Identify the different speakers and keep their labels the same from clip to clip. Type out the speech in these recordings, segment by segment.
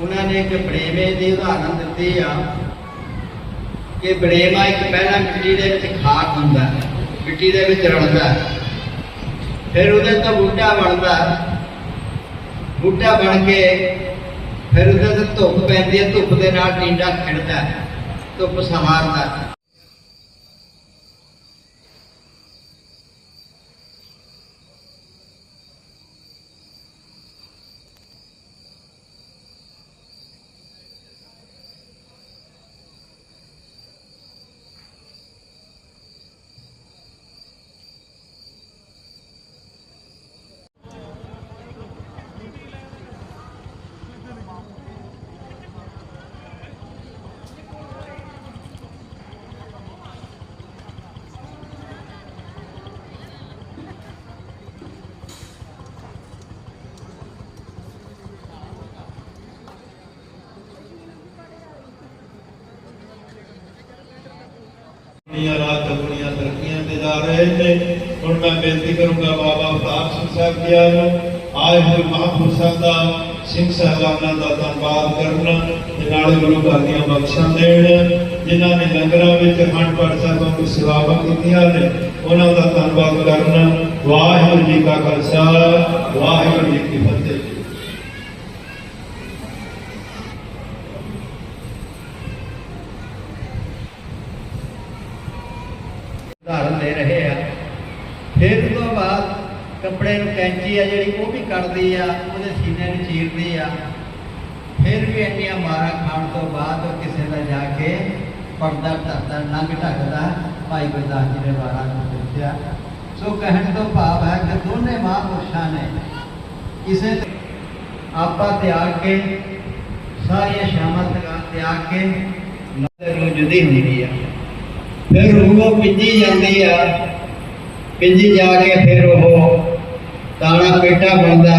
Speaker 1: ਉਹਨਾਂ ਨੇ ਇੱਕ ਬੜੇਵੇਂ ਦੀ ਉਦਾਹਰਨ ਦਿੱਤੀ ਆ ਕਿ ਬੜੇਵਾ ਇੱਕ ਪਹਿਲਾਂ ਮਿੱਟੀ ਦੇ ਵਿੱਚ ਖਾਕ ਹੁੰਦਾ ਹੈ, ਮਿੱਟੀ ਦੇ ਵਿੱਚ ਰਲਦਾ ਹੈ। ਫਿਰ ਉਹਦੇ ਤੋਂ ਬੂਟਾ ਬਣਦਾ ਬੂਟਾ ਬਣ ਕੇ ਫਿਰ ਉਹਦੇ ਤੇ ਧੁੱਪ ਪੈਂਦੀ ਹੈ ਧੁੱਪ ਦੇ ਨਾਲ ਟਿੰਡਾ ਖਿੜਦਾ ਧੁੱਪ ਸਹਾਰਦਾ ਹੈ।
Speaker 2: ਦੁਨੀਆ ਰਾਤ ਦੁਨੀਆ ਤਰੱਕੀਆਂ ਤੇ ਜਾ ਰਹੇ ਨੇ। ਹੁਣ ਮੈਂ ਬੇਨਤੀ ਕਰੂੰਗਾ ਬਾਬਾ ਅਵਤਾਰ ਸਿੰਘ ਸਾਹਿਬ ਜੀ ਨੂੰ, ਆਏ ਹੋਏ ਮਹਾਂਪੁਰਸ਼ਾਂ ਦਾ, ਸਿੰਘ ਸਾਹਿਬਾਨਾਂ ਦਾ ਧੰਨਵਾਦ ਕਰਨ ਤੇ ਨਾਲੇ ਗੁਰੂ ਘਰ ਦੀਆਂ ਬਖਸ਼ਾਂ ਦੇਣ, ਜਿਨ੍ਹਾਂ ਨੇ ਲੰਗਰਾਂ ਵਿੱਚ ਅਖੰਡ ਪਾਠ ਸਾਹਿਬਾਂ ਦੀ ਸੇਵਾਵਾਂ ਕੀਤੀਆਂ ਨੇ, ਉਹਨਾਂ ਦਾ ਧੰਨਵਾਦ ਕਰਨ। ਵਾਹਿਗੁਰੂ ਜੀ ਕਾ ਖਾਲਸਾ, ਵਾਹਿਗੁਰੂ ਜੀ ਕੀ ਫਤਿਹ।
Speaker 1: ਕੈਂਚੀ ਆ ਜਿਹੜੀ, ਉਹ ਵੀ ਕੱਟਦੀ ਆ, ਉਹਦੇ ਸੀਨੇ ਨੂੰ ਚੀਰਦੀ ਆ। ਫਿਰ ਵੀ ਇੰਨੀਆਂ ਮਾਰਾਂ ਖਾਣ ਤੋਂ ਬਾਅਦ ਉਹ ਕਿਸੇ ਦਾ ਜਾ ਕੇ ਪਰਦਾ ਢੱਕਦਾ, ਨੰਗ ਢੱਕਦਾ, ਭਾਈ ਗੁਰਦਾਸ ਜੀ ਨੇ ਵਾਰਾਂ ਨੂੰ ਦੱਸਿਆ ਸੋ ਕਹਿਣ ਤੋਂ ਭਾਵ ਹੈ ਕਿ ਦੋਨੇ ਮਹਾਂਪੁਰਸ਼ਾਂ ਨੇ ਕਿਸੇ ਆਪਾ ਤਿਆਗ ਕੇ, ਸਾਰੀਆਂ ਸ਼ਾਮਾਂ ਤਿਆਗ ਕੇ ਨਦਰ ਨੂੰ ਜੁਦੀ ਹੁੰਦੀ ਆ। ਫਿਰ ਉਹ ਪਿੰਜੀ ਜਾਂਦੀ ਆ। ਪਿੰਜੀ ਜਾ ਕੇ ਫਿਰ ਉਹ ਦਾਣਾ ਪੇਟਾ ਬਣਦਾ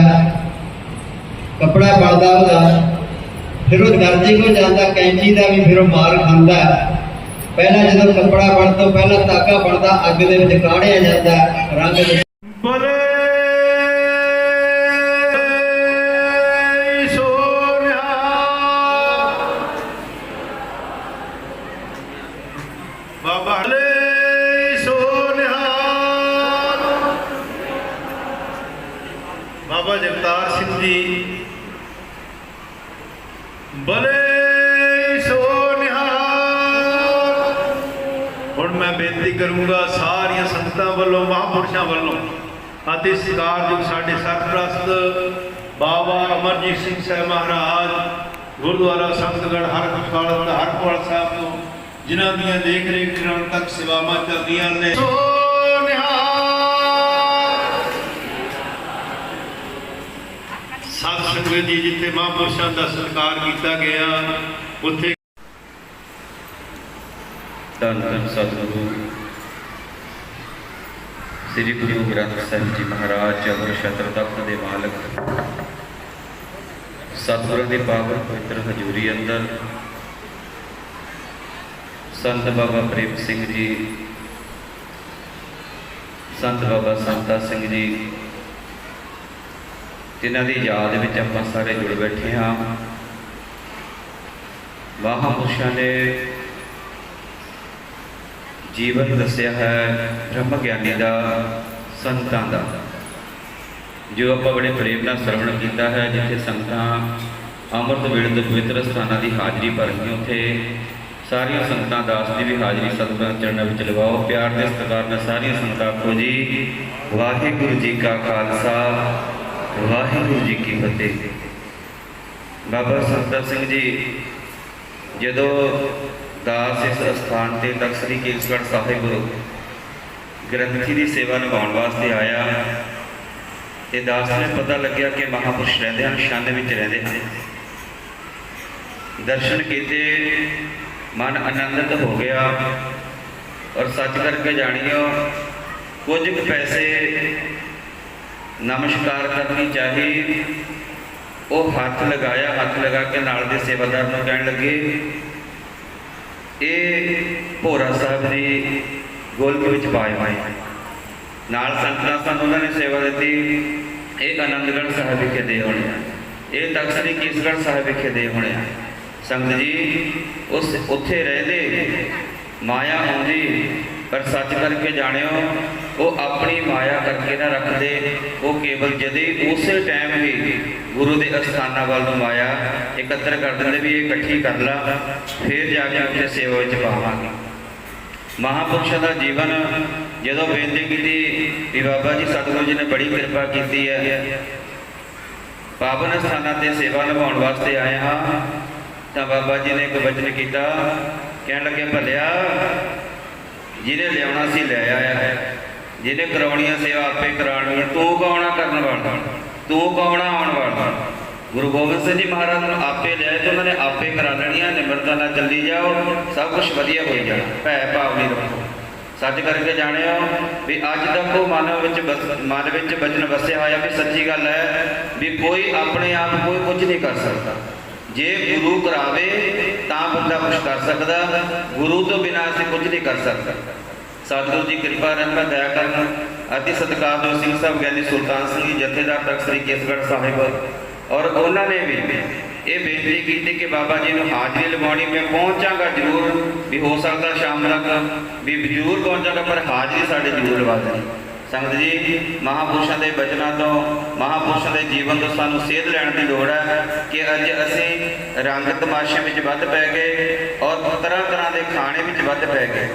Speaker 1: ਕੱਪੜਾ ਬਣਦਾ ਉਹਦਾ ਫਿਰ ਉਹ ਦਰਜੀ ਕੋਲ ਜਾਂਦਾ, ਕੈਂਚੀ ਦਾ ਵੀ ਫਿਰ ਉਹ ਮਾਰ ਖਾਂਦਾ ਪਹਿਲਾਂ ਜਦੋਂ ਕੱਪੜਾ ਬਣ ਤੋਂ ਪਹਿਲਾਂ ਧਾਗਾ ਬਣਦਾ, ਅੱਗ ਦੇ ਵਿੱਚ ਕਾੜਿਆ ਜਾਂਦਾ ਰੰਗ ਦੇ
Speaker 2: ਬਾਬਾ ਜਗਤਾਰ ਸਿੰਘ ਜੀ। ਬਲੇ ਸੋਨਿਆ ਹੁਣ ਮੈਂ ਬੇਨਤੀ ਕਰੂੰਗਾ ਸਾਰੀਆਂ ਸੰਗਤਾਂ ਵੱਲੋਂ, ਮਹਾਂਪੁਰਸ਼ਾਂ ਵੱਲੋਂ ਅਤੇ ਸਤਿਕਾਰਯੋਗ ਸਾਡੇ ਸਰਪ੍ਰਸਤ ਬਾਬਾ ਅਮਰਜੀਤ ਸਿੰਘ ਸਾਹਿਬ ਮਹਾਰਾਜ, ਗੁਰਦੁਆਰਾ ਸੰਤਗੜ੍ਹ ਹਰਕਪਾਲ ਹਰਪਾਲ ਸਾਹਿਬ ਤੋਂ, ਜਿਨ੍ਹਾਂ ਦੀਆਂ ਦੇਖ ਰੇਖ ਕਰਨ ਤੱਕ ਸੇਵਾਵਾਂ ਚੱਲਦੀਆਂ ਨੇ। ਸਤ ਸੰਗਤ ਜੀ, ਜਿੱਥੇ ਮਹਾਂਪੁਰਸ਼ਾਂ ਦਾ ਸਤਿਕਾਰ ਕੀਤਾ ਗਿਆ, ਉੱਥੇ
Speaker 3: ਧੰਨ ਧੰਨ ਸਤਿਗੁਰੂ। ਸ੍ਰੀ ਗੁਰੂ ਗ੍ਰੰਥ ਸਾਹਿਬ ਜੀ ਮਹਾਰਾਜ ਚੰਦਰ ਛਤਰ ਤਖਤ ਦੇ ਮਾਲਕ। ਸਤਿਗੁਰਾਂ ਦੀ ਪਾਵਨ ਪਵਿੱਤਰ ਹਜ਼ੂਰੀ ਅੰਦਰ ਸੰਤ ਬਾਬਾ ਪ੍ਰੇਮ ਸਿੰਘ ਜੀ, ਸੰਤ ਬਾਬਾ ਸੰਤਾ ਸਿੰਘ ਜੀ ਜਿਨ੍ਹਾਂ ਦੀ ਯਾਦ ਵਿੱਚ ਆਪਾਂ ਸਾਰੇ ਜੁੜ ਬੈਠੇ ਹਾਂ। ਮਹਾਂਪੁਰਸ਼ਾਂ ਨੇ ਜੀਵਨ ਦੱਸਿਆ ਹੈ ਬ੍ਰਹਮ ਗਿਆਨੀ ਦਾ, ਸੰਤਾਂ ਦਾ। ਜੋ ਆਪਾਂ ਬੜੇ ਪ੍ਰੇਮ ਨਾਲ ਸਰਵਣ ਕੀਤਾ ਹੈ, ਜਿੱਥੇ ਸੰਗਤਾਂ ਅੰਮ੍ਰਿਤ, ਵੇਲੇ ਦੇ ਪਵਿੱਤਰ ਸਥਾਨਾਂ ਦੀ ਹਾਜ਼ਰੀ ਭਰਨਗੀਆਂ ਉੱਥੇ ਸਾਰੀਆਂ ਸੰਗਤਾਂ ਦਾਸ ਦੀ ਵੀ ਹਾਜ਼ਰੀ ਸਤਿਗੁਰਾਂ ਦੇ ਚਰਨਾਂ ਵਿੱਚ ਲਗਾਓ ਪਿਆਰ ਦੇ ਸਤਿਕਾਰ ਨਾਲ ਸਾਰੀਆਂ ਸੰਗਤਾਂ ਆਖੋ ਜੀ, ਵਾਹਿਗੁਰੂ ਜੀ ਕਾ ਖਾਲਸਾ। ਵਾਹਿਗੁਰੂ ਜੀ ਕੀ ਫਤਿਹ। ਬਾਬਾ ਸੰਤਾ ਸਿੰਘ ਜੀ, ਜਦੋਂ ਦਾਸ ਇਸ ਅਸਥਾਨ ਤੇ ਤਖਤ ਸ੍ਰੀ ਕੇਸਗੜ੍ਹ ਸਾਹਿਬ ਗ੍ਰੰਥੀ ਦੀ ਸੇਵਾ ਨਿਭਾਉਣ ਵਾਸਤੇ ਆਇਆ, ਤੇ ਦਾਸ ਨੂੰ ਪਤਾ ਲੱਗਿਆ ਕਿ ਮਹਾਪੁਰਸ਼ ਰਹਿੰਦੇ ਹਨ, ਛੰਦ ਵਿੱਚ ਰਹਿੰਦੇ ਹਨ। ਦਰਸ਼ਨ ਕੀਤੇ, ਮਨ ਆਨੰਦਿਤ ਹੋ ਗਿਆ ਔਰ ਸੱਚ ਕਰਕੇ ਜਾਣਿਓ, ਕੁਝ ਕੁ ਪੈਸੇ ਨਮਸਕਾਰ ਕਰਨੀ ਚਾਹੀ, ਉਹ ਹੱਥ ਲਗਾਇਆ, ਹੱਥ ਲਗਾ ਕੇ ਨਾਲ ਦੇ ਸੇਵਾਦਾਰ ਨੂੰ ਕਹਿਣ ਲੱਗੇ, ਇਹ ਭੋਰਾ ਸਾਹਿਬ ਦੀ ਗੋਲਕ ਵਿੱਚ ਪਾਏ ਹੋਏ ਹਨ। ਨਾਲ ਸੰਤਾਂ ਸਾਨੂੰ ਉਹਨਾਂ ਨੇ ਸੇਵਾ ਦਿੱਤੀ, ਇਹ ਆਨੰਦਗੜ੍ਹ ਸਾਹਿਬ ਵਿਖੇ ਦੇ ਹੋਣੇ ਇਹ ਤਖਤ ਕੇਸਗੜ੍ਹ ਸਾਹਿਬ ਵਿਖੇ ਦੇ ਹੋਣੇ ਆ ਸੰਗਤ ਜੀ, ਉਸ ਉੱਥੇ ਰਹਿੰਦੇ, ਮਾਇਆ ਆਉਂਦੀ, ਪਰ ਸੱਚ ਕਰਕੇ ਜਾਣਿਓ ਉਹ ਆਪਣੀ ਮਾਇਆ ਕਰਕੇ ਨਾ ਰੱਖਦੇ, ਉਹ ਕੇਵਲ ਜਦੇ ਉਸੇ ਟਾਈਮ ਹੀ ਗੁਰੂ ਦੇ ਅਸਥਾਨਾਂ ਵੱਲ ਨੂੰ ਮਾਇਆ ਇਕੱਤਰ ਕਰ ਦਿੰਦੇ ਵੀ ਇਹ ਇਕੱਠੀ ਕਰ ਲਾ, ਫਿਰ ਜਾ ਕੇ ਉੱਥੇ ਸੇਵਾ ਵਿੱਚ ਪਾਵਾਂਗੇ। ਮਹਾਪੁਰਸ਼ਾਂ ਦਾ ਜੀਵਨ ਜਦੋਂ ਬੇਨਤੀ ਕੀਤੀ ਵੀ ਬਾਬਾ ਜੀ ਸਤਿਗੁਰੂ ਜੀ ਨੇ ਬੜੀ ਕਿਰਪਾ ਕੀਤੀ ਹੈ। ਪਾਵਨ ਸਥਾਨਾਂ ਤੇ ਸੇਵਾ ਨਿਭਾਉਣ ਵਾਸਤੇ ਆਏ ਹਾਂ, ਤਾਂ ਬਾਬਾ ਜੀ ਨੇ ਇੱਕ ਵਚਨ ਕੀਤਾ, ਕਹਿਣ ਲੱਗੇ ਭਲਿਆ, ਜਿਹਨੇ ਲਿਆਉਣਾ ਸੀ ਲੈ ਆਇਆ। ਹੈ ਜਿਹਨੇ ਕਰਾਉਣੀਆਂ ਸੇਵਾ ਆਪੇ ਕਰਾਉਣੀ ਤੂੰ ਕੌਣਾ ਕਰਨ ਵਾਲਾ? ਤੂੰ ਕੌਣਾ ਆਉਣ ਵਾਲਾ? ਗੁਰੂ ਗੋਬਿੰਦ ਸਿੰਘ ਜੀ ਮਹਾਰਾਜ ਨੂੰ ਆਪੇ ਲਿਆਏ ਤੇ ਉਹਨਾਂ ਨੇ ਆਪੇ ਕਰਾ ਲੈਣੀਆਂ, ਨਿਮਰਤਾ ਨਾਲ ਚੱਲੀ ਜਾਓ, ਸਭ ਕੁਝ ਵਧੀਆ ਹੋਈ ਜਾਣਾ। ਭੈ ਭਾਵ ਨਹੀਂ ਰੱਖੋ। ਸੱਚ ਕਰਕੇ ਜਾਣਿਓ ਵੀ ਅੱਜ ਤੱਕ ਉਹ ਮਨ ਵਿੱਚ ਮਨ ਵਿੱਚ ਬਚਨ ਵਸਿਆ ਹੋਇਆ ਵੀ ਸੱਚੀ ਗੱਲ ਹੈ ਵੀ ਕੋਈ ਆਪਣੇ ਆਪ ਕੋਈ ਕੁਝ ਨਹੀਂ ਕਰ ਸਕਦਾ। ਜੇ ਗੁਰੂ ਕਰਾਵੇ ਤਾਂ ਬੰਦਾ ਕੁਝ ਕਰ ਸਕਦਾ, ਗੁਰੂ ਤੋਂ ਬਿਨਾਂ ਅਸੀਂ ਕੁਝ ਨਹੀਂ ਕਰ ਸਕਦਾ। ਸਤਿਗੁਰੂ ਜੀ ਕਿਰਪਾ ਰਹਿਮਤ ਦਇਆ ਕਰਨ ਅਤੀ ਸਤਿਕਾਰਯੋਗ ਸਿੰਘ ਸਾਹਿਬ ਗਿਆਨੀ ਸੁਲਤਾਨ ਸਿੰਘ ਜੀ, ਜਥੇਦਾਰ ਤਖਤ ਸ੍ਰੀ ਕੇਸਗੜ੍ਹ ਸਾਹਿਬ ਔਰ ਉਹਨਾਂ ਨੇ ਵੀ ਇਹ ਬੇਨਤੀ ਕੀਤੀ ਕਿ ਬਾਬਾ ਜੀ ਨੂੰ ਹਾਜ਼ਰੀ ਲਵਾਉਣੀ ਮੈਂ ਪਹੁੰਚਾਂਗਾ ਜ਼ਰੂਰ। ਵੀ ਹੋ ਸਕਦਾ ਸ਼ਾਮ ਤੱਕ ਵੀ ਜ਼ਰੂਰ ਪਹੁੰਚਾਂਗਾ ਪਰ ਹਾਜ਼ਰੀ ਸਾਡੇ ਜ਼ਰੂਰ ਲਵਾ ਦੇਣੀ। ਸੰਗਤ ਜੀ, ਮਹਾਪੁਰਸ਼ਾਂ ਦੇ ਬਚਨਾਂ ਤੋਂ, ਮਹਾਪੁਰਸ਼ਾਂ ਦੇ ਜੀਵਨ ਤੋਂ ਸਾਨੂੰ ਸੇਧ ਲੈਣ ਦੀ ਲੋੜ ਹੈ ਕਿ ਅੱਜ ਅਸੀਂ ਰੰਗ ਤਮਾਸ਼ੇ ਵਿੱਚ ਵੱਧ ਪੈ ਗਏ ਔਰ ਤਰ੍ਹਾਂ ਤਰ੍ਹਾਂ ਦੇ ਖਾਣੇ ਵਿੱਚ ਵੱਧ ਪੈ ਗਏ।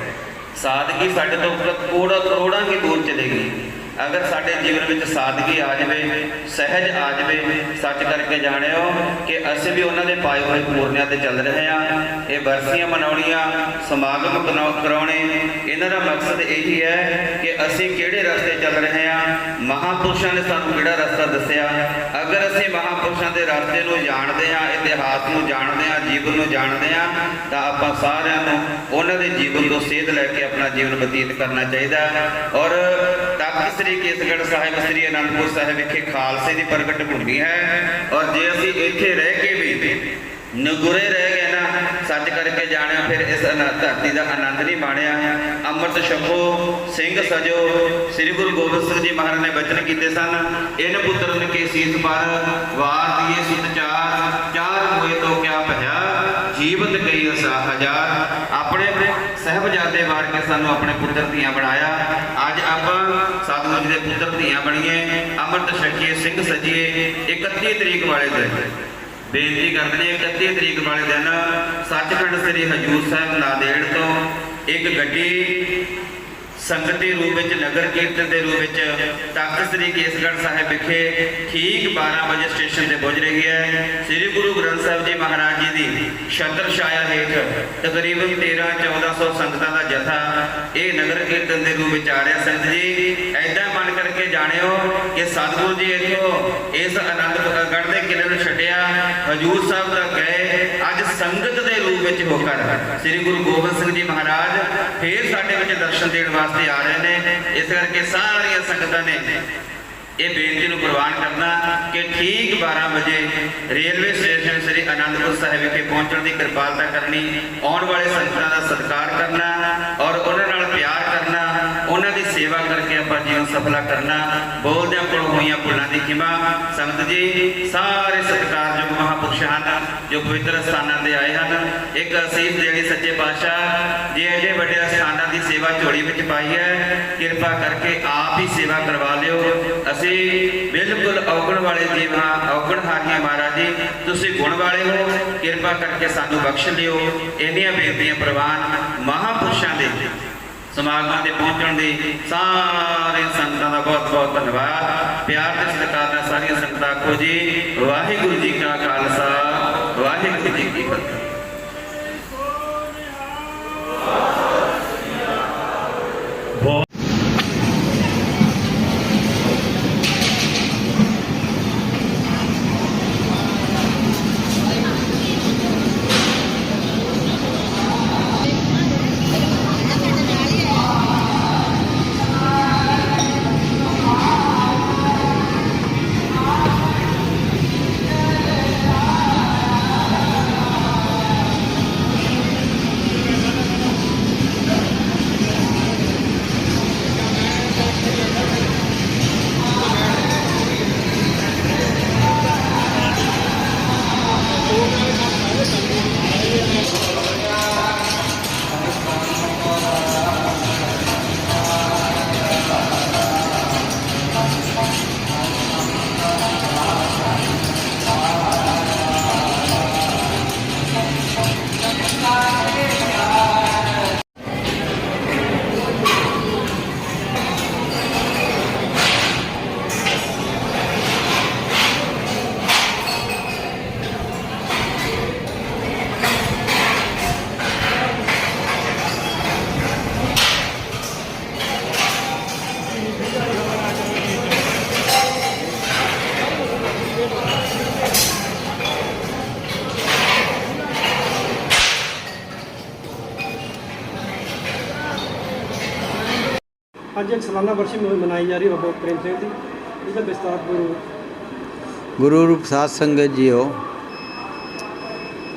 Speaker 3: ਸਾਦਗੀ ਸਾਡੇ ਤੋਂ ਕਰੋੜਾਂ ਕਰੋੜਾਂ ਕੀ ਦੂਰ ਚਲੇ ਗਈ ਅਗਰ ਸਾਡੇ ਜੀਵਨ ਵਿੱਚ ਸਾਦਗੀ ਆ ਜਾਵੇ, ਸਹਿਜ ਆ ਜਾਵੇ, ਸੱਚ ਕਰਕੇ ਜਾਣਿਓ ਕਿ ਅਸੀਂ ਵੀ ਉਹਨਾਂ ਦੇ ਪਾਏ ਹੋਏ ਪੂਰਨਿਆਂ ਤੇ ਚੱਲ ਰਹੇ ਹਾਂ। ਇਹ ਬਰਸੀਆਂ ਮਨਾਉਣੀਆਂ, ਸਮਾਗਮ ਕਰਾਉਣੇ, ਇਹਨਾਂ ਦਾ ਮਕਸਦ ਇਹੀ ਹੈ ਕਿ ਅਸੀਂ ਕਿਹੜੇ ਰਸਤੇ ਚੱਲ ਰਹੇ ਹਾਂ। ਮਹਾਪੁਰਸ਼ਾਂ ਨੇ ਸਾਨੂੰ ਕਿਹੜਾ ਰਸਤਾ ਦੱਸਿਆ? ਅਗਰ ਅਸੀਂ ਮਹਾਪੁਰਸ਼ਾਂ ਦੇ ਰਸਤੇ ਨੂੰ ਜਾਣਦੇ ਹਾਂ, ਇਤਿਹਾਸ ਨੂੰ ਜਾਣਦੇ ਹਾਂ, ਜੀਵਨ ਨੂੰ ਜਾਣਦੇ ਹਾਂ, ਤਾਂ ਆਪਾਂ ਸਾਰਿਆਂ ਨੂੰ ਉਹਨਾਂ ਦੇ ਜੀਵਨ ਤੋਂ ਸੇਧ ਲੈ ਕੇ ਆਪਣਾ ਜੀਵਨ ਬਤੀਤ ਕਰਨਾ ਚਾਹੀਦਾ ਔਰ ਤਖਤ ਸ੍ਰੀ ਕੇਸਗੜ੍ਹ ਸਾਹਿਬ, ਸ੍ਰੀ ਅਨੰਦਪੁਰ ਸਾਹਿਬ ਵਿਖੇ ਖਾਲਸੇ ਦੀ ਪ੍ਰਗਟ ਭੂਮੀ ਹੈ। ਔਰ ਜੇ ਅਸੀਂ ਇੱਥੇ ਰਹਿ ਕੇ ਵੀ ਨਗੁਰੇ ਰਹਿ ਗਏ ਨਾ, ਸੱਚ ਕਰਕੇ ਜਾਣਿਆ ਫਿਰ ਇਸ ਧਰਤੀ ਦਾ ਆਨੰਦ ਨਹੀਂ ਮਾਣਿਆ। ਅੰਮ੍ਰਿਤ ਛਕੋ, ਸਿੰਘ ਸਜੋ, ਸ੍ਰੀ ਗੁਰੂ ਗੋਬਿੰਦ ਸਿੰਘ ਜੀ ਮਹਾਰਾਜ ਨੇ ਬਚਨ ਕੀਤੇ ਸਨ, ਇਨ ਪੁੱਤਰਨ ਕੇ ਸੀਸ ਪਰ, ਵਾਰ ਦੀਏ ਸੁਤ ਚਾਰ ਚਾਰ ਹੋਏ ਤੋਂ ਕਿਆ ਭਇਆ, ਜੀਵਤ ਗਈ ਅਸਾ ਹਜ਼ਾਰ। ਆਪਣੇ ਸਹਿਬਜ਼ਾਦੇ ਵਾਰ ਸਾਨੂੰ ਆਪਣੇ ਪੁੱਤਰ ਧੀਆਂ ਬਣਾਇਆ। ਅੱਜ ਆਪਾਂ ਸਤਿਗੁਰੂ ਜੀ ਦੇ ਪੁੱਤਰ ਧੀਆਂ ਬਣੀਏ, ਅੰਮ੍ਰਿਤ ਛਕੀਏ, ਸਿੰਘ ਸਜੀਏ 31 ਤਰੀਕ ਵਾਲੇ ਦਿਨ। ਬੇਨਤੀ ਕਰਦੇ ਨੇ 31 ਤਰੀਕ ਵਾਲੇ ਦਿਨ ਸੱਚਖੰਡ ਸ੍ਰੀ ਹਜੂਰ ਸਾਹਿਬ ਨਾਦੇੜ ਤੋਂ ਇੱਕ ਗੱਡੀ ਸੰਗਤ ਦੇ ਰੂਪ ਵਿੱਚ, ਨਗਰ ਕੀਰਤਨ ਦੇ ਰੂਪ ਵਿੱਚ ਤਖਤ ਸ੍ਰੀ ਕੇਸਗੜ੍ਹ ਸਾਹਿਬ ਵਿਖੇ ਠੀਕ 12 ਵਜੇ ਸਟੇਸ਼ਨ ਤੇ ਪਹੁੰਚ ਰਹੀ ਹੈ। ਸ੍ਰੀ ਗੁਰੂ ਗ੍ਰੰਥ ਸਾਹਿਬ ਜੀ ਮਹਾਰਾਜ ਜੀ ਦੀ ਛਤਰ ਛਾਇਆ ਹੇਠ ਤਕਰੀਬਨ 13 1400 ਸੰਗਤਾਂ ਦਾ ਜਥਾ ਇਹ ਨਗਰ ਕੀਰਤਨ ਦੇ ਰੂਪ ਵਿੱਚ ਆ ਰਿਹਾ। ਸੰਗਤ ਜੀ ਜਾਣਿਓ ਕਿ ਸਤਿਗੁਰੂ ਜੀ ਇੱਥੋਂ ਇਸ ਆਨੰਦਗੜ੍ਹ ਦੇ ਕਿਲੇ ਨੂੰ ਛੱਡਿਆ, ਹਜੂਰ ਸਾਹਿਬ ਤੱਕ ਗਏ, ਅੱਜ ਸੰਗਤ ਦੇ ਰੂਪ ਵਿੱਚ ਹੋ ਕਰ ਸ੍ਰੀ ਗੁਰੂ ਗੋਬਿੰਦ ਸਿੰਘ ਜੀ ਮਹਾਰਾਜ ਫੇਰ ਸਾਡੇ ਵਿੱਚ ਦਰਸ਼ਨ ਦੇਣ ਵਾਸਤੇ ਆ ਰਹੇ ਨੇ। ਇਸ ਕਰਕੇ ਸਾਰੀਆਂ ਸੰਗਤਾਂ ਨੇ ਇਹ ਬੇਨਤੀ ਨੂੰ ਪ੍ਰਵਾਨ ਕਰਨਾ ਕਿ ਠੀਕ 12 ਵਜੇ ਰੇਲਵੇ ਸਟੇਸ਼ਨ ਸ੍ਰੀ ਅਨੰਦਪੁਰ ਸਾਹਿਬ ਵਿਖੇ ਪਹੁੰਚਣ ਦੀ ਕਿਰਪਾਲਤਾ ਕਰਨੀ, ਆਉਣ ਵਾਲੇ ਸੰਗਤਾਂ ਦਾ ਸਤਿਕਾਰ ਕਰਨਾ ਔਰ ਉਹਨਾਂ ਨਾਲ ਪਿਆਰ ਕਰਨਾ ਉਹਨਾਂ ਦੀ ਸੇਵਾ ਕਰਕੇ ਆਪਾਂ ਜੀਵਨ ਸਫਲਾ ਕਰਨਾ, ਬੋਲਦਿਆਂ ਕੋਲ ਹੋਈਆਂ ਭੁੱਲਾਂ ਦੀ ਖਿਮਾ। ਸੰਗਤ ਜੀ, ਸਾਰੇ ਸਤਿਕਾਰਯੋਗ ਮਹਾਂਪੁਰਸ਼ ਹਨ, ਜੋ ਪਵਿੱਤਰ ਸਥਾਨਾਂ ਤੇ ਆਏ ਹਨ। ਇੱਕ ਅਸੀਸ ਦੇਣੀ ਸੱਚੇ ਪਾਤਸ਼ਾਹ, ਜੇ ਐਡੇ ਵੱਡੇ ਸਥਾਨਾਂ ਦੀ ਸੇਵਾ ਝੋਲੀ ਵਿੱਚ ਪਾਈ ਹੈ, ਕਿਰਪਾ ਕਰਕੇ ਆਪ ਹੀ ਸੇਵਾ ਕਰਵਾ ਲਿਓ। ਅਸੀਂ ਬਿਲਕੁਲ ਔਗਣ ਵਾਲੇ ਜੀਵਾਂ ਔਗਣ ਹਾਰੀਆਂ ਮਹਾਰਾਜ ਜੀ। ਤੁਸੀਂ ਗੁਣ ਵਾਲੇ ਹੋ, ਕਿਰਪਾ ਕਰਕੇ ਸਾਨੂੰ ਬਖਸ਼ ਲਿਓ ਇੰਨੀਆਂ ਬੇਨਤੀਆਂ ਪ੍ਰਵਾਨ ਮਹਾਂਪੁਰਸ਼ਾਂ ਦੇ। ਸਮਾਗਮਾਂ ਤੇ ਪਹੁੰਚਣ ਦੀ ਸਾਰੇ ਸੰਗਤਾਂ ਦਾ ਬਹੁਤ ਬਹੁਤ ਧੰਨਵਾਦ। ਪਿਆਰ ਤੇ ਸਤਿਕਾਰ ਨਾਲ ਸਾਰੀਆਂ ਸੰਗਤਾਂ ਆਖੋ ਜੀ, ਵਾਹਿਗੁਰੂ ਜੀ ਕਾ ਖਾਲਸਾ, ਵਾਹਿਗੁਰੂ ਜੀ ਕੀ ਫਤਿਹ।
Speaker 4: ਅੱਜ ਇੱਕ ਸਾਲਾਨਾ ਵਰਸ਼ੀ ਮਨਾਈ ਜਾ ਰਹੀ ਬਾਬਾ ਪ੍ਰੇਮ ਸਿੰਘ ਦੀ। ਇਹਦਾ ਵਿਸਤਾਰ ਪੂਰਵ
Speaker 1: ਗੁਰੂ ਰੂਪ ਸਾਧ ਸੰਗਤ ਜੀਓ,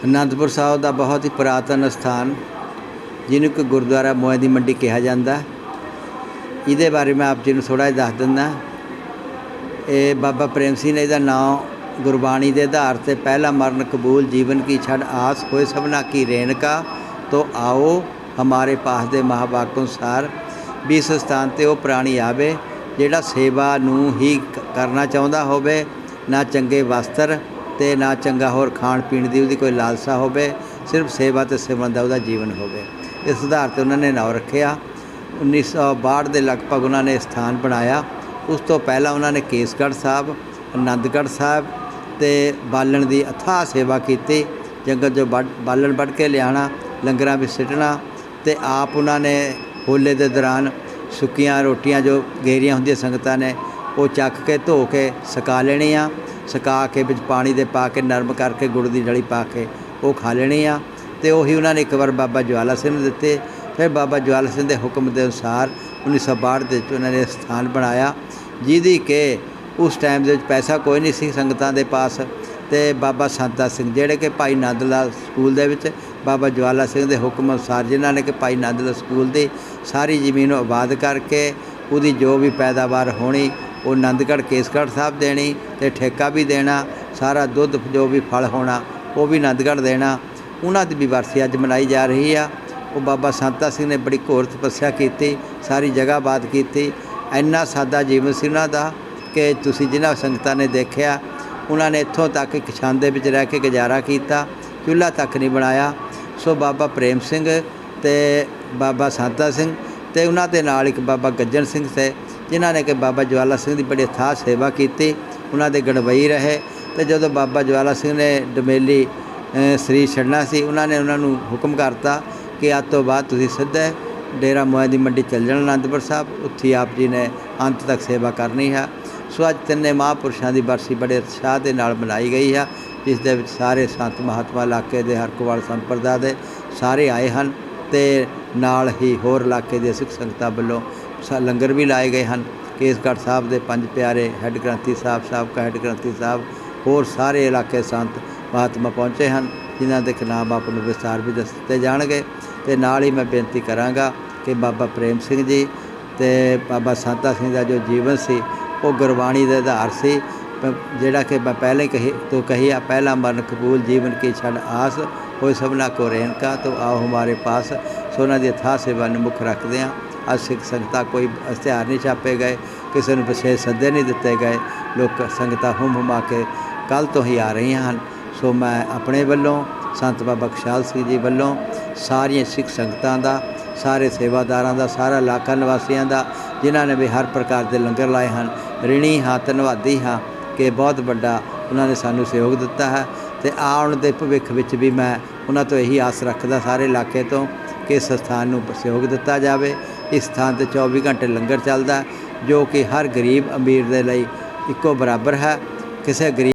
Speaker 1: ਅਨੰਦਪੁਰ ਸਾਹਿਬ ਦਾ ਬਹੁਤ ਹੀ ਪੁਰਾਤਨ ਸਥਾਨ, ਜਿਹਨੂੰ ਕਿ ਗੁਰਦੁਆਰਾ ਮੋਏ ਦੀ ਮੰਡੀ ਕਿਹਾ ਜਾਂਦਾ। ਇਹਦੇ ਬਾਰੇ ਮੈਂ ਆਪ ਜੀ ਨੂੰ ਥੋੜਾ ਜਿਹਾ ਦੱਸ ਦਿੰਦਾ। ਇਹ ਬਾਬਾ ਪ੍ਰੇਮ ਸਿੰਘ ਨੇ ਇਹਦਾ ਨਾਮ ਗੁਰਬਾਣੀ ਦੇ ਆਧਾਰ ਤੇ ਪਹਿਲਾ ਮਰਨ ਕਬੂਲ, ਜੀਵਨ ਕੀ ਛੜ ਆਸ ਹੋਏ ਸਭਨਾ ਕੀ ਰੇਣਕਾ, ਤੋ ਆਓ ਹਮਾਰੇ ਪਾਸ ਦੇ ਮਹਾਵਾਕ ਅਨੁਸਾਰ ਵੀ ਇਸ ਸਥਾਨ ਤੇ ਉਹ ਪ੍ਰਾਣੀ ਆਵੇ, ਜਿਹੜਾ ਸੇਵਾ ਨੂੰ ਹੀ ਕਰਨਾ ਚਾਹੁੰਦਾ ਹੋਵੇ, ਨਾ ਚੰਗੇ ਵਸਤਰ ਤੇ ਨਾ ਚੰਗਾ ਹੋਰ ਖਾਣ ਪੀਣ ਦੀ ਉਹਦੀ ਕੋਈ ਲਾਲਸਾ ਹੋਵੇ, ਸਿਰਫ ਸੇਵਾ ਤੇ ਸਿਮਰਨ ਦਾ ਉਹਦਾ ਜੀਵਨ ਹੋਵੇ। ਇਸ ਆਧਾਰ ਤੇ ਉਹਨਾਂ ਨੇ ਨਾਮ ਰੱਖਿਆ। 1962 ਦੇ ਲਗਭਗ ਉਹਨਾਂ ਨੇ ਸਥਾਨ ਬਣਾਇਆ। ਉਸ ਤੋਂ ਪਹਿਲਾਂ ਉਹਨਾਂ ਨੇ ਕੇਸਗੜ੍ਹ ਸਾਹਿਬ ਆਨੰਦਗੜ੍ਹ ਸਾਹਿਬ ਤੇ ਬਾਲਣ ਦੀ ਅਥਾਹ ਸੇਵਾ ਕੀਤੀ। ਜੰਗਲ ਜੋ ਵੱਢ- ਬਾਲਣ ਵੱਢ ਕੇ ਲਿਆਣਾ ਲੰਗਰਾਂ ਵਿੱਚ ਸਿੱਟਣਾ ਤੇ ਆਪ ਉਹਨਾਂ ਨੇ ਹੋਲੇ ਦੇ ਦੌਰਾਨ ਸੁੱਕੀਆਂ ਰੋਟੀਆਂ ਜੋ ਗੇਰੀਆਂ ਹੁੰਦੀਆਂ ਸੰਗਤਾਂ ਨੇ, ਉਹ ਚੱਕ ਕੇ ਧੋ ਕੇ ਸੁਕਾ ਆ। ਸੁਕਾ ਕੇ ਵਿੱਚ ਪਾਣੀ ਦੇ ਪਾ ਕੇ ਨਰਮ ਕਰਕੇ ਗੁੜ ਦੀ ਡਲੀ ਪਾ ਕੇ ਉਹ ਖਾ ਲੈਣੀਆਂ ਤੇ ਉਹੀ ਉਹਨਾਂ ਨੇ ਇੱਕ ਵਾਰ ਬਾਬਾ ਜਵਾਲਾ ਸਿੰਘ ਨੂੰ ਦਿੱਤੇ। ਫਿਰ ਬਾਬਾ ਜਵਾਲਾ ਸਿੰਘ ਦੇ ਹੁਕਮ ਦੇ ਅਨੁਸਾਰ 1962 ਦੇ ਵਿੱਚ ਉਹਨਾਂ ਨੇ ਸਥਾਨ ਬਣਾਇਆ, ਜਿਹਦੀ ਕਿ ਉਸ ਟਾਈਮ ਦੇ ਵਿੱਚ ਪੈਸਾ ਕੋਈ ਨਹੀਂ ਸੀ ਸੰਗਤਾਂ ਦੇ ਪਾਸ। ਤੇ ਬਾਬਾ ਸੰਤਾ ਸਿੰਘ, ਜਿਹੜੇ ਕਿ ਭਾਈ ਨੰਦ ਲਾਲ ਸਕੂਲ ਦੇ ਵਿੱਚ ਬਾਬਾ ਜਵਾਲਾ ਸਿੰਘ ਦੇ ਹੁਕਮ ਅਨੁਸਾਰ ਜਿਨ੍ਹਾਂ ਨੇ ਕਿ ਭਾਈ ਨੰਦ ਸਕੂਲ ਦੀ ਸਾਰੀ ਜ਼ਮੀਨ ਨੂੰ ਆਬਾਦ ਕਰਕੇ ਉਹਦੀ ਜੋ ਵੀ ਪੈਦਾਵਾਰ ਹੋਣੀ, ਉਹ ਆਨੰਦਗੜ੍ਹ ਕੇਸਗੜ੍ਹ ਸਾਹਿਬ ਦੇਣੀ ਤੇ ਠੇਕਾ ਵੀ ਦੇਣਾ, ਸਾਰਾ ਦੁੱਧ ਜੋ ਵੀ ਫਲ ਹੋਣਾ, ਉਹ ਵੀ ਆਨੰਦਗੜ੍ਹ ਦੇਣਾ। ਉਹਨਾਂ ਦੀ ਵੀ ਵਰਸੀ ਅੱਜ ਮਨਾਈ ਜਾ ਰਹੀ ਆ। ਉਹ ਬਾਬਾ ਸੰਤਾ ਸਿੰਘ ਨੇ ਬੜੀ ਘੋਰ ਤਪੱਸਿਆ ਕੀਤੀ, ਸਾਰੀ ਜਗ੍ਹਾ ਆਬਾਦ ਕੀਤੀ। ਇੰਨਾ ਸਾਦਾ ਜੀਵਨ ਸੀ ਉਹਨਾਂ ਦਾ ਕਿ ਤੁਸੀਂ ਜਿਨ੍ਹਾਂ ਸੰਗਤਾਂ ਨੇ ਦੇਖਿਆ, ਉਹਨਾਂ ਨੇ ਇੱਥੋਂ ਤੱਕ ਇੱਕ ਛੰਦ ਦੇ ਵਿੱਚ ਰਹਿ ਕੇ ਗੁਜ਼ਾਰਾ ਕੀਤਾ, ਚੁੱਲ੍ਹਾ ਤੱਕ ਨਹੀਂ ਬਣਾਇਆ। ਸੋ ਬਾਬਾ ਪ੍ਰੇਮ ਸਿੰਘ ਤੇ ਬਾਬਾ ਸੰਤਾ ਸਿੰਘ ਤੇ ਉਹਨਾਂ ਦੇ ਨਾਲ ਇੱਕ ਬਾਬਾ ਗੱਜਣ ਸਿੰਘ ਸੇ ਜਿਨ੍ਹਾਂ ਨੇ ਕਿ ਬਾਬਾ ਜਵਾਲਾ ਸਿੰਘ ਦੀ ਬੜੀ ਥਾਂ ਸੇਵਾ ਕੀਤੀ ਉਹਨਾਂ ਦੇ ਗੜਵਈ ਰਹੇ। ਤੇ ਜਦੋਂ ਬਾਬਾ ਜਵਾਲਾ ਸਿੰਘ ਨੇ ਡਮੇਲੀ ਅ, ਸਰੀਰ ਛੱਡਣਾ ਸੀ ਉਹਨਾਂ ਨੇ ਉਹਨਾਂ ਨੂੰ ਹੁਕਮ ਕਰਤਾ ਕਿ ਅੱਜ ਤੋਂ ਬਾਅਦ ਤੁਸੀਂ ਸਿੱਧਾ ਡੇਰਾ ਮੋਇਆ ਦੀ ਮੰਡੀ ਚੱਲ ਜਾਣਾ ਅਨੰਦਪੁਰ ਸਾਹਿਬ। ਉੱਥੇ ਆਪ ਜੀ ਨੇ ਅੰਤ ਤੱਕ ਸੇਵਾ ਕਰਨੀ ਹੈ। ਸੋ ਅੱਜ ਤਿੰਨੇ ਮਹਾਂਪੁਰਸ਼ਾਂ ਦੀ ਬਰਸੀ ਬੜੇ ਉਤਸ਼ਾਹ ਦੇ ਨਾਲ ਮਨਾਈ ਗਈ ਹੈ ਜਿਸ ਦੇ ਵਿੱਚ ਸਾਰੇ ਸੰਤ ਮਹਾਤਮਾ ਇਲਾਕੇ ਦੇ ਹਰਕੋਵਾਲ ਸੰਪਰਦਾ ਦੇ ਸਾਰੇ ਆਏ ਹਨ ਤੇ ਨਾਲ ਹੀ ਹੋਰ ਇਲਾਕੇ ਦੇ ਸਿੱਖ ਸੰਗਤਾਂ ਵੱਲੋਂ ਸ- ਲੰਗਰ ਵੀ ਲਾਏ ਗਏ ਹਨ। ਕੇਸਗੜ੍ਹ ਸਾਹਿਬ ਦੇ ਪੰਜ ਪਿਆਰੇ ਹੈੱਡ ਗ੍ਰੰਥੀ ਸਾਹਿਬ, ਸਾਬਕਾ ਹੈੱਡ ਗ੍ਰੰਥੀ ਸਾਹਿਬ, ਹੋਰ ਸਾਰੇ ਇਲਾਕੇ ਸੰਤ ਮਹਾਤਮਾ ਪਹੁੰਚੇ ਹਨ, ਜਿਨ੍ਹਾਂ ਦੇ ਨਾਮ ਆਪ ਨੂੰ ਵਿਸਤਾਰ ਵੀ ਦੱਸ ਦਿੱਤੇ ਜਾਣਗੇ। ਤੇ ਨਾਲ ਹੀ ਮੈਂ ਬੇਨਤੀ ਕਰਾਂਗਾ ਕਿ ਬਾਬਾ ਪ੍ਰੇਮ ਸਿੰਘ ਜੀ ਤੇ ਬਾਬਾ ਸੰਤਾ ਸਿੰਘ ਦਾ ਜੋ ਜੀਵਨ ਸੀ ਉਹ ਗੁਰਬਾਣੀ ਦੇ ਆਧਾਰ ਸੀ। ਜਿਹੜਾ ਕਿ ਮੈਂ ਪਹਿਲੇ ਕਹੀ, ਤੋਂ ਕਹੀ ਆ, ਪਹਿਲਾ ਮਰਨ ਕਬੂਲ, ਜੀਵਨ ਕੀ ਛੜ ਆਸ, ਹੋਏ ਸਭਨਾ ਕੋ ਰੇਨਕਾ ਤੋ ਆਓ ਹਮਾਰੇ ਪਾਸ। ਸੋ ਉਹਨਾਂ ਦੀ ਅਥਾਹ ਸੇਵਾ ਨੂੰ ਮੁੱਖ ਰੱਖਦੇ ਹਾਂ ਅੱਜ ਸਿੱਖ ਸੰਗਤਾਂ ਕੋਈ ਇਸ਼ਤਿਹਾਰ ਨਹੀਂ ਛਾਪੇ ਗਏ, ਕਿਸੇ ਨੂੰ ਵਿਸ਼ੇਸ਼ ਸੱਦੇ ਨਹੀਂ ਦਿੱਤੇ ਗਏ। ਲੋਕ ਸੰਗਤਾਂ ਹੁਮ ਹੁਮਾ ਕੇ ਕੱਲ ਤੋਂ ਹੀ ਆ ਰਹੀਆਂ ਹਨ। ਸੋ ਮੈਂ ਆਪਣੇ ਵੱਲੋਂ, ਸੰਤ ਬਾਬਾ ਖਸ਼ਾਲ ਸਿੰਘ ਜੀ ਵੱਲੋਂ ਸਾਰੀਆਂ ਸਿੱਖ ਸੰਗਤਾਂ ਦਾ, ਸਾਰੇ ਸੇਵਾਦਾਰਾਂ ਦਾ, ਸਾਰਾ ਇਲਾਕਾ ਨਿਵਾਸੀਆਂ ਦਾ, ਜਿਨ੍ਹਾਂ ਨੇ ਵੀ ਹਰ ਪ੍ਰਕਾਰ ਦੇ ਲੰਗਰ ਲਾਏ ਹਨ ਰਿਣੀ ਹਾਂ, ਧੰਨਵਾਦੀ ਹਾਂ ਕਿ ਬਹੁਤ ਵੱਡਾ ਉਹਨਾਂ ਨੇ ਸਾਨੂੰ ਸਹਿਯੋਗ ਦਿੱਤਾ ਹੈ ਤੇ ਆਉਣ ਦੇ ਭਵਿੱਖ ਵਿੱਚ ਵੀ ਮੈਂ ਉਹਨਾਂ ਤੋਂ ਇਹੀ ਆਸ ਰੱਖਦਾ ਸਾਰੇ ਇਲਾਕੇ ਤੋਂ ਕਿ ਇਸ ਸਥਾਨ ਨੂੰ ਸਹਿਯੋਗ ਦਿੱਤਾ ਜਾਵੇ। ਇਸ ਸਥਾਨ ਤੇ 24 ਘੰਟੇ ਲੰਗਰ ਚੱਲਦਾ ਜੋ ਕਿ ਹਰ ਗਰੀਬ ਅਮੀਰ ਦੇ ਲਈ ਇੱਕੋ ਬਰਾਬਰ ਹੈ। ਕਿਸੇ ਗਰੀਬ